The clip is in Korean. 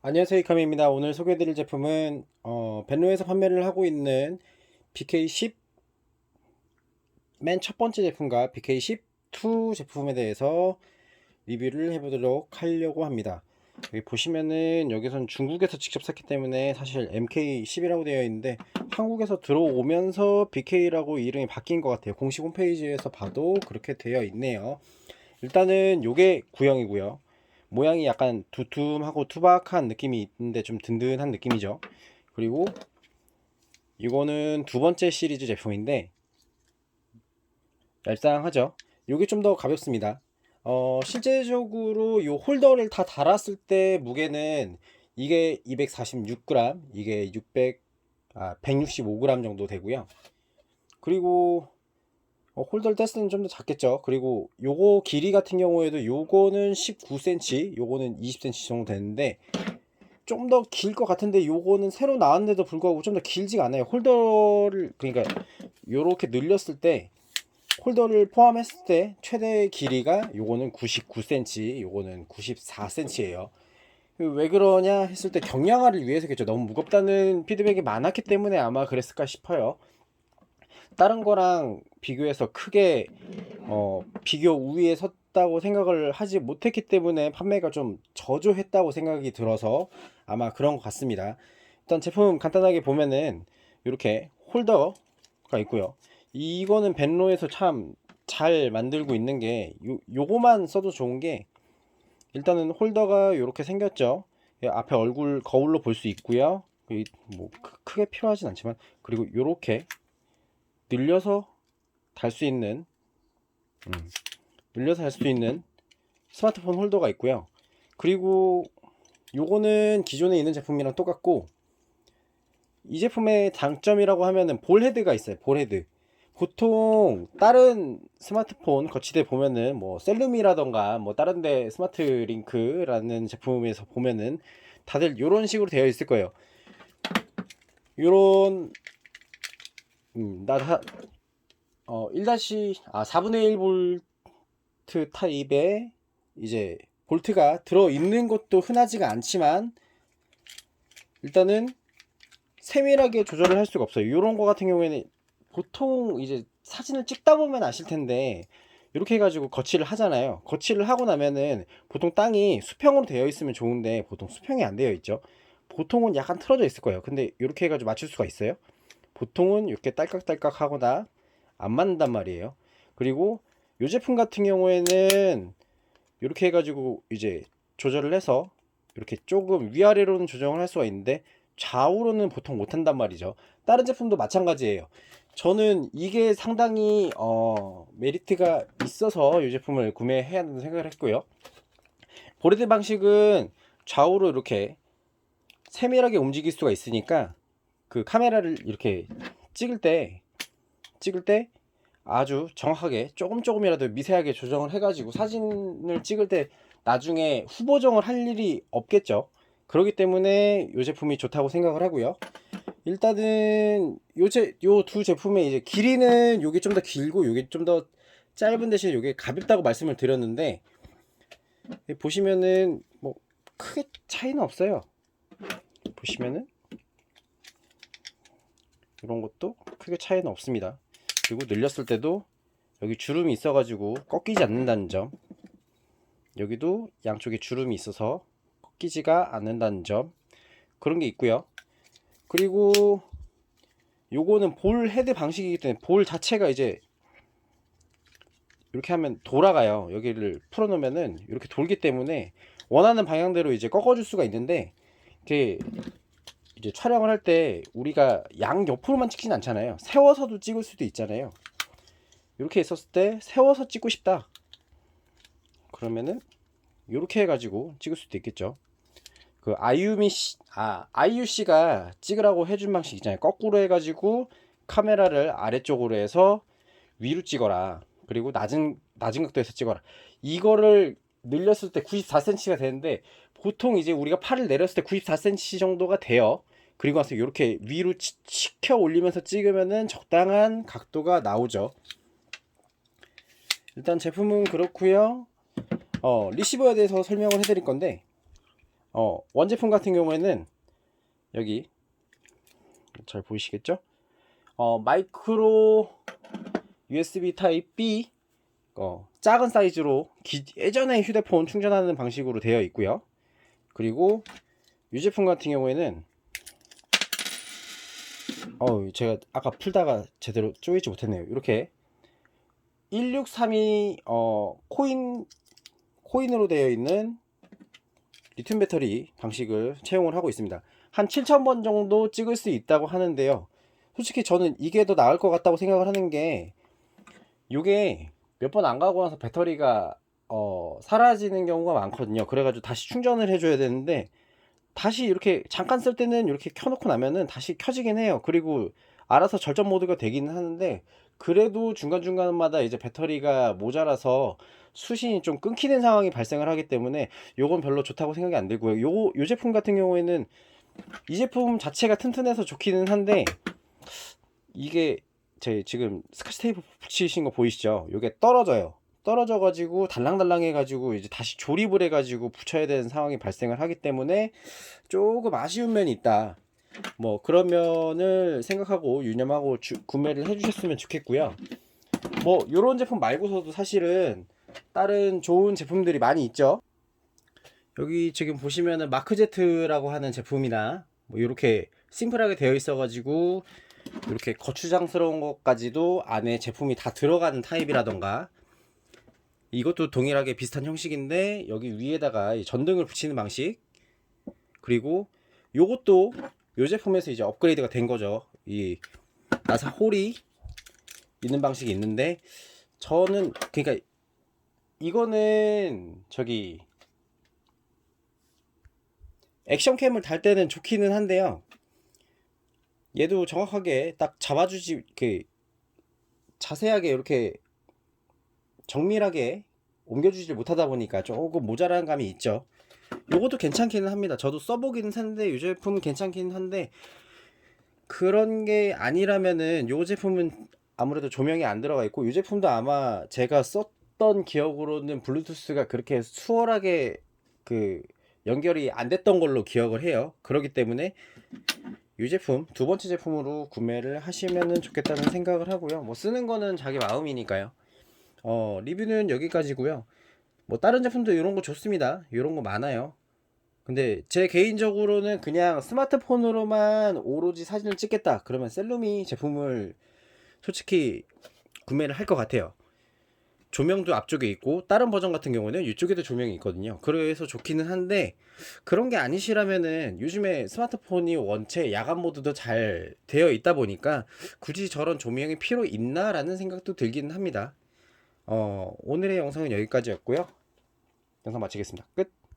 안녕하세요 이카미입니다. 오늘 소개해드릴 제품은 어, 벤로에서 판매를 하고 있는 BK10 맨 첫 번째 제품과 BK12 제품에 대해서 리뷰를 해보도록 하려고 합니다. 여기 보시면은 여기선 중국에서 직접 샀기 때문에 사실 MK10이라고 되어 있는데 한국에서 들어오면서 BK라고 이름이 바뀐 것 같아요. 공식 홈페이지에서 봐도 그렇게 되어 있네요. 일단은 요게 구형이고요. 모양이 약간 두툼하고 투박한 느낌이 있는데 좀 든든한 느낌이죠. 그리고 이거는 두 번째 시리즈 제품인데 얄쌍하죠. 이게 좀 더 가볍습니다. 어, 실제적으로 이 홀더를 다 달았을 때 무게는 이게 246g, 이게 600, 아, 165g 정도 되고요. 그리고 어, 홀더 떼스는 좀 더 작겠죠. 그리고 요거 길이 같은 경우에도 요거는 19cm, 요거는 20cm 정도 되는데 좀 더 길 것 같은데 요거는 새로 나왔는데도 불구하고 좀 더 길지가 않아요. 홀더를 그러니까 요렇게 늘렸을 때 홀더를 포함했을 때 최대 길이가 요거는 99cm, 요거는 94cm예요. 왜 그러냐 했을 때 경량화를 위해서겠죠. 너무 무겁다는 피드백이 많았기 때문에 아마 그랬을까 싶어요. 다른 거랑 비교해서 크게 어, 비교 우위에 섰다고 생각을 하지 못했기 때문에 판매가 좀 저조했다고 생각이 들어서 아마 그런 것 같습니다. 일단 제품 간단하게 보면은 이렇게 홀더가 있고요. 이거는 벤로에서 참 잘 만들고 있는 게 요, 요거만 써도 좋은 게 일단은 홀더가 이렇게 생겼죠. 예, 앞에 얼굴 거울로 볼 수 있고요. 이- 뭐 크- 크게 필요하진 않지만 그리고 이렇게 늘려서 달 수 있는 음, 늘려서 달수 있는 스마트폰 홀더가 있고요. 그리고 요거는 기존에 있는 제품이랑 똑같고 이 제품의 장점이라고 하면은 볼 헤드가 있어요. 볼 헤드. 보통 다른 스마트폰 거치대 보면은 뭐 셀룸이라던가 뭐 다른 데 스마트 링크라는 제품에서 보면은 다들 요런 식으로 되어 있을 거예요. 요런 음, 나 다, 어, 1 아, 4분의 1 볼트 타입의 이제 볼트가 들어 있는 것도 흔하지가 않지만 일단은 세밀하게 조절을 할 수가 없어요. 이런 거 같은 경우에는 보통 이제 사진을 찍다 보면 아실 텐데 이렇게 해가지고 거치를 하잖아요. 거치를 하고 나면은 보통 땅이 수평으로 되어 있으면 좋은데 보통 수평이 안 되어 있죠. 보통은 약간 틀어져 있을 거예요. 근데 이렇게 해가지고 맞출 수가 있어요. 보통은 이렇게 딸깍딸깍 하거나 안 맞는단 말이에요. 그리고 이 제품 같은 경우에는 이렇게 해가지고 이제 조절을 해서 이렇게 조금 위아래로는 조정을 할 수가 있는데 좌우로는 보통 못한단 말이죠. 다른 제품도 마찬가지예요. 저는 이게 상당히 어, 메리트가 있어서 이 제품을 구매해야 한다는 생각을 했고요. 보레드 방식은 좌우로 이렇게 세밀하게 움직일 수가 있으니까 그 카메라를 이렇게 찍을 때 찍을 때 아주 정확하게 조금 조금이라도 미세하게 조정을 해가지고 사진을 찍을 때 나중에 후보정을 할 일이 없겠죠. 그렇기 때문에 이 제품이 좋다고 생각을 하고요. 일단은 요제 요두 제품의 이제 길이는 요게 좀 더 길고 요게 좀 더 짧은 대신 요게 가볍다고 말씀을 드렸는데 보시면은 뭐 크게 차이는 없어요. 보시면은 이런 것도 크게 차이는 없습니다. 그리고 늘렸을 때도 여기 주름이 있어 가지고 꺾이지 않는다는 점. 여기도 양쪽에 주름이 있어서 꺾이지가 않는다는 점. 그런 게 있고요. 그리고 요거는 볼 헤드 방식이기 때문에 볼 자체가 이제 이렇게 하면 돌아가요. 여기를 풀어 놓으면은 이렇게 돌기 때문에 원하는 방향대로 이제 꺾어줄 수가 있는데 이렇게 이제 촬영을 할 때 우리가 양 옆으로만 찍진 않잖아요. 세워서도 찍을 수도 있잖아요. 이렇게 있었을 때 세워서 찍고 싶다. 그러면은 이렇게 해가지고 찍을 수도 있겠죠. 그 아유미 씨, 아 아이유 씨가 찍으라고 해준 방식 있잖아요. 거꾸로 해가지고 카메라를 아래쪽으로 해서 위로 찍어라. 그리고 낮은 낮은 각도에서 찍어라. 이거를 늘렸을 때 94cm가 되는데 보통 이제 우리가 팔을 내렸을 때 94cm 정도가 돼요. 그리고 나서 이렇게 위로 치, 치켜 올리면서 찍으면은 적당한 각도가 나오죠. 일단 제품은 그렇고요. 어, 리시버에 대해서 설명을 해드릴 건데 어, 원제품 같은 경우에는 여기 잘 보이시겠죠? 어, 마이크로 USB 타입 B 어, 작은 사이즈로 기, 예전에 휴대폰 충전하는 방식으로 되어 있고요. 그리고 이 제품 같은 경우에는 어, 제가 아까 풀다가 제대로 쪼이지 못했네요. 이렇게 1632 어, 코인 코인으로 되어 있는 리튬 배터리 방식을 채용을 하고 있습니다. 한 7,000번 정도 찍을 수 있다고 하는데요. 솔직히 저는 이게 더 나을 것 같다고 생각을 하는 게 이게 몇 번 안 가고 나서 배터리가 어, 사라지는 경우가 많거든요. 그래가지고 다시 충전을 해줘야 되는데 다시 이렇게 잠깐 쓸 때는 이렇게 켜놓고 나면은 다시 켜지긴 해요. 그리고 알아서 절전 모드가 되기는 하는데 그래도 중간중간마다 이제 배터리가 모자라서 수신이 좀 끊기는 상황이 발생을 하기 때문에 요건 별로 좋다고 생각이 안 들고요. 요, 요 제품 같은 경우에는 이 제품 자체가 튼튼해서 좋기는 한데 이게 제 지금 스카치 테이프 붙이신 거 보이시죠? 요게 떨어져요. 떨어져 가지고 달랑달랑 해 가지고 이제 다시 조립을 해 가지고 붙여야 되는 상황이 발생을 하기 때문에 조금 아쉬운 면이 있다. 뭐 그런 면을 생각하고 유념하고 주- 구매를 해 주셨으면 좋겠고요. 뭐 이런 제품 말고서도 사실은 다른 좋은 제품들이 많이 있죠. 여기 지금 보시면은 마크제트라고 하는 제품이나 뭐 이렇게 심플하게 되어 있어 가지고 이렇게 거추장스러운 것까지도 안에 제품이 다 들어가는 타입이라던가 이것도 동일하게 비슷한 형식인데 여기 위에다가 이 전등을 붙이는 방식 그리고 요것도 요 제품에서 이제 업그레이드가 된 거죠. 이 나사 홀이 있는 방식이 있는데 저는 그러니까 이거는 저기 액션캠을 달 때는 좋기는 한데요. 얘도 정확하게 딱 잡아주지 그 자세하게 이렇게 정밀하게 옮겨주지 못하다 보니까 조금 모자란 감이 있죠. 요것도 괜찮기는 합니다. 저도 써보기는 했는데 이 제품은 괜찮기는 한데 그런 게 아니라면은 요 제품은 아무래도 조명이 안 들어가 있고 이 제품도 아마 제가 썼던 기억으로는 블루투스가 그렇게 수월하게 그 연결이 안 됐던 걸로 기억을 해요. 그렇기 때문에 이 제품 두 번째 제품으로 구매를 하시면은 좋겠다는 생각을 하고요. 뭐 쓰는 거는 자기 마음이니까요. 어, 리뷰는 여기까지고요. 뭐 다른 제품도 이런 거 좋습니다. 이런 거 많아요. 근데 제 개인적으로는 그냥 스마트폰으로만 오로지 사진을 찍겠다. 그러면 셀루미 제품을 솔직히 구매를 할 것 같아요. 조명도 앞쪽에 있고 다른 버전 같은 경우는 이쪽에도 조명이 있거든요. 그래서 좋기는 한데 그런 게 아니시라면은 요즘에 스마트폰이 원체 야간 모드도 잘 되어 있다 보니까 굳이 저런 조명이 필요 있나라는 생각도 들기는 합니다. 어, 오늘의 영상은 여기까지였고요. 영상 마치겠습니다. 끝.